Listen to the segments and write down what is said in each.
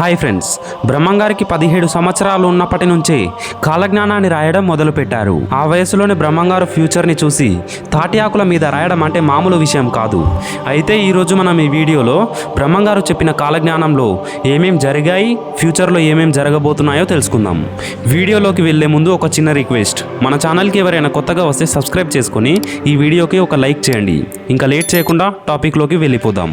Hi friends బ్రహ్మంగారికి పదిహేడు సంవత్సరాలు ఉన్నప్పటి నుంచే కాలజ్ఞానాన్ని రాయడం మొదలుపెట్టారు. ఆ వయసులోనే బ్రహ్మంగారు ఫ్యూచర్ని చూసి తాటి ఆకుల మీద రాయడం అంటే మామూలు విషయం కాదు. అయితే ఈరోజు మనం ఈ వీడియోలో బ్రహ్మంగారు చెప్పిన కాలజ్ఞానంలో ఏమేం జరిగాయి ఫ్యూచర్లో ఏమేం జరగబోతున్నాయో తెలుసుకుందాం. వీడియోలోకి వెళ్ళే ముందు ఒక చిన్న రిక్వెస్ట్. మన ఛానల్కి ఎవరైనా కొత్తగా వస్తే సబ్స్క్రైబ్ చేసుకొని ఈ వీడియోకి ఒక లైక్ చేయండి. ఇంకా లేట్ చేయకుండా టాపిక్లోకి వెళ్ళిపోదాం.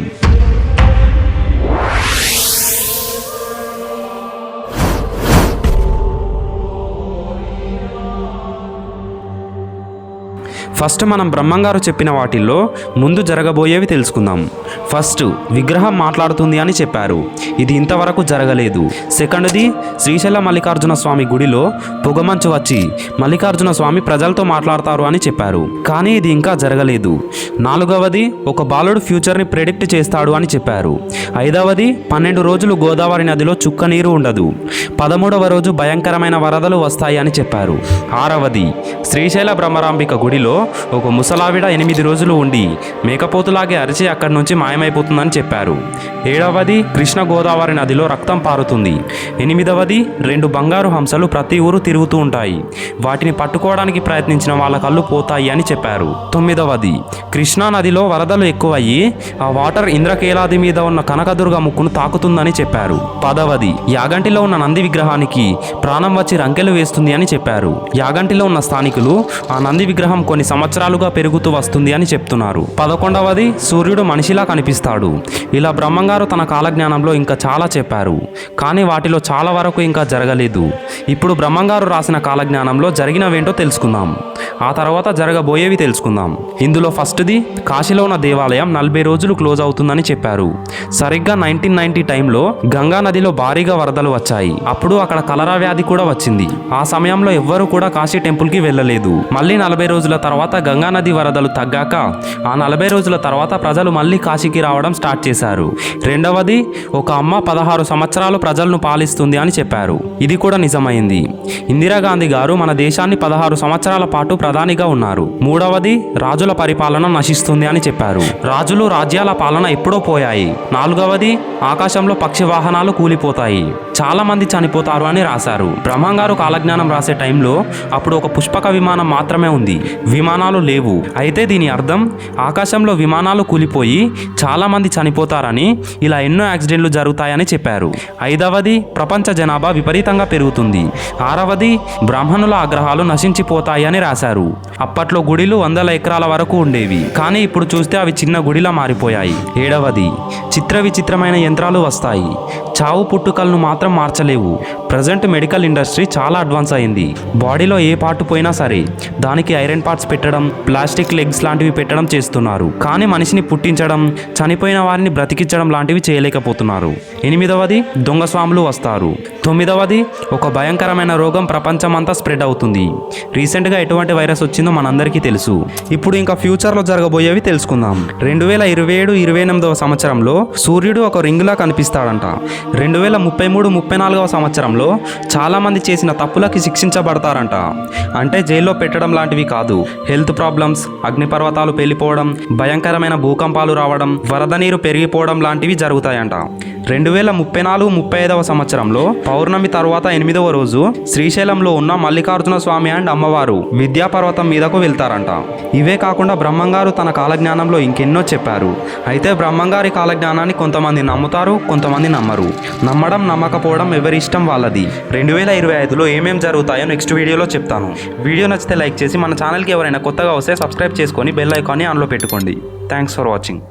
ఫస్ట్ మనం బ్రహ్మంగారు చెప్పిన వాటిల్లో ముందు జరగబోయేవి తెలుసుకుందాం. ఫస్ట్ విగ్రహం మాట్లాడుతుంది అని చెప్పారు. ఇది ఇంతవరకు జరగలేదు. సెకండ్ది శ్రీశైల మల్లికార్జున స్వామి గుడిలో పొగమంచు వచ్చి మల్లికార్జున స్వామి ప్రజలతో మాట్లాడతారు అని చెప్పారు. కానీ ఇది ఇంకా జరగలేదు. నాలుగవది ఒక బాలుడు ఫ్యూచర్ని ప్రెడిక్ట్ చేస్తాడు అని చెప్పారు. ఐదవది పన్నెండు రోజులు గోదావరి నదిలో చుక్క నీరు ఉండదు. పదమూడవ రోజు భయంకరమైన వరదలు వస్తాయి అని చెప్పారు. ఆరవది శ్రీశైల బ్రహ్మరాంబిక గుడిలో ఒక ముసలావిడ ఎనిమిది రోజులు ఉండి మేకపోతులాగే అరిచి అక్కడి నుంచి మాయమైపోతుందని చెప్పారు. ఏడవది కృష్ణ గోదావరి నదిలో రక్తం పారుతుంది. ఎనిమిదవది రెండు బంగారు హంసలు ప్రతి ఊరు తిరుగుతూ ఉంటాయి. వాటిని పట్టుకోవడానికి ప్రయత్నించిన వాళ్ళ కళ్ళు పోతాయి అని చెప్పారు. తొమ్మిదవది కృష్ణా నదిలో వరదలు ఎక్కువయ్యి ఆ వాటర్ ఇంద్రకేలాది మీద ఉన్న కనకదుర్గ ముక్కును తాకుతుందని చెప్పారు. పదవది యాగంటిలో ఉన్న నంది విగ్రహానికి ప్రాణం వచ్చి రంకెలు వేస్తుంది అని చెప్పారు. యాగంటిలో ఉన్న స్థానికులు ఆ నంది విగ్రహం కొన్ని సంవత్సరాలుగా పెరుగుతూ వస్తుంది అని చెప్తున్నారు. పదకొండవది సూర్యుడు మనిషిలా కనిపిస్తాడు. ఇలా బ్రహ్మంగారు తన కాలజ్ఞానంలో ఇంకా చాలా చెప్పారు. కానీ వాటిలో చాలా వరకు ఇంకా జరగలేదు. ఇప్పుడు బ్రహ్మంగారు రాసిన కాలజ్ఞానంలో జరిగినవేంటో తెలుసుకుందాం. ఆ తర్వాత జరగబోయేవి తెలుసుకుందాం. ఇందులో ఫస్ట్ది కాశీలో ఉన్న దేవాలయం నలభై రోజులు క్లోజ్ అవుతుందని చెప్పారు. సరిగ్గా నైన్టీన్ నైన్టీ టైంలో గంగా నదిలో భారీగా వరదలు వచ్చాయి. అప్పుడు అక్కడ కలరా వ్యాధి కూడా వచ్చింది. ఆ సమయంలో ఎవ్వరూ కూడా కాశీ టెంపుల్కి వెళ్ళలేదు. మళ్ళీ నలభై రోజుల తర్వాత గంగా నది వరదలు తగ్గాక ఆ నలభై రోజుల తర్వాత ప్రజలు మళ్ళీ కాశీకి రావడం స్టార్ట్ చేశారు. రెండవది ఒక అమ్మ పదహారు సంవత్సరాలు ప్రజలను పాలిస్తుంది అని చెప్పారు. ఇది కూడా నిజమైంది. ఇందిరాగాంధీ గారు మన దేశాన్ని పదహారు సంవత్సరాల పాటు ప్రధానిగా ఉన్నారు. మూడవది రాజుల పరిపాలన నశిస్తుంది అని చెప్పారు. రాజులు రాజ్యాల పాలన ఎప్పుడో పోయాయి. నాలుగవది ఆకాశంలో పక్షి వాహనాలు కూలిపోతాయి. చాలా మంది చనిపోతారు అని రాశారు. బ్రహ్మంగారు కాలజ్ఞానం రాసే టైంలో అప్పుడు ఒక పుష్పక విమానం మాత్రమే ఉంది. విమానాలు లేవు. అయితే దీని అర్థం ఆకాశంలో విమానాలు కూలిపోయి చాలా మంది చనిపోతారని ఇలా ఎన్నో యాక్సిడెంట్లు జరుగుతాయని చెప్పారు. ఐదవది ప్రపంచ జనాభా విపరీతంగా పెరుగుతుంది. ఆరవది బ్రాహ్మణుల ఆగ్రహాలు నశించిపోతాయి అని రాశారు. అప్పట్లో గుడిలు వందల ఎకరాల వరకు ఉండేవి. కానీ ఇప్పుడు చూస్తే అవి చిన్న గుడిలా మారిపోయాయి. ఏడవది చిత్ర విచిత్రమైన యంత్రాలు వస్తాయి. చావు పుట్టుకలను మాత్రం మార్చలేవు ప్రజెంట్ మెడికల్ ఇండస్ట్రీ చాలా అడ్వాన్స్ అయింది. బాడీలో ఏ పార్ట్ పోయినా సరే దానికి ఐరన్ పార్ట్స్ పెట్టడం ప్లాస్టిక్ లెగ్స్ లాంటివి పెట్టడం చేస్తున్నారు. కానీ మనిషిని పుట్టించడం చనిపోయిన వారిని బ్రతికించడం లాంటివి చేయలేకపోతున్నారు. ఎనిమిదవది దొంగ స్వాములు వస్తారు. తొమ్మిదవది ఒక భయంకరమైన రోగం ప్రపంచమంతా స్ప్రెడ్ అవుతుంది. రీసెంట్గా ఎటువంటి వైరస్ వచ్చిందో మనందరికీ తెలుసు. ఇప్పుడు ఇంకా ఫ్యూచర్లో జరగబోయేవి తెలుసుకుందాం. రెండు వేల ఇరవై ఏడు ఇరవై ఎనిమిదవ సంవత్సరంలో సూర్యుడు ఒక రింగులా కనిపిస్తాడంట. రెండు వేల ముప్పై మూడు ముప్పై నాలుగవ సంవత్సరంలో చాలామంది చేసిన తప్పులకి శిక్షించబడతారంట. అంటే జైల్లో పెట్టడం లాంటివి కాదు. హెల్త్ ప్రాబ్లమ్స్ అగ్నిపర్వతాలు పేలిపోవడం భయంకరమైన భూకంపాలు రావడం వరద నీరు పెరిగిపోవడం లాంటివి జరుగుతాయంట. రెండు వేల ముప్పై నాలుగు ముప్పై ఐదవ సంవత్సరంలో పౌర్ణమి తర్వాత ఎనిమిదవ రోజు శ్రీశైలంలో ఉన్న మల్లికార్జున స్వామి అండ్ అమ్మవారు విద్యాపర్వతం మీదకు వెళ్తారంట. ఇవే కాకుండా బ్రహ్మంగారు తన కాలజ్ఞానంలో ఇంకెన్నో చెప్పారు. అయితే బ్రహ్మంగారి కాలజ్ఞానాన్ని కొంతమంది నమ్ముతారు కొంతమంది నమ్మరు. నమ్మడం నమ్మకపోవడం ఎవరి ఇష్టం వాళ్ళది. రెండు వేల ఇరవై ఐదులో ఏమేం జరుగుతాయో నెక్స్ట్ వీడియోలో చెప్తాను. వీడియో నచ్చితే లైక్ చేసి మన ఛానల్కి ఎవరైనా కొత్తగా వస్తే సబ్స్క్రైబ్ చేసుకొని బెల్ ఐకాన్ని ఆన్లో పెట్టుకోండి. Thanks for watching.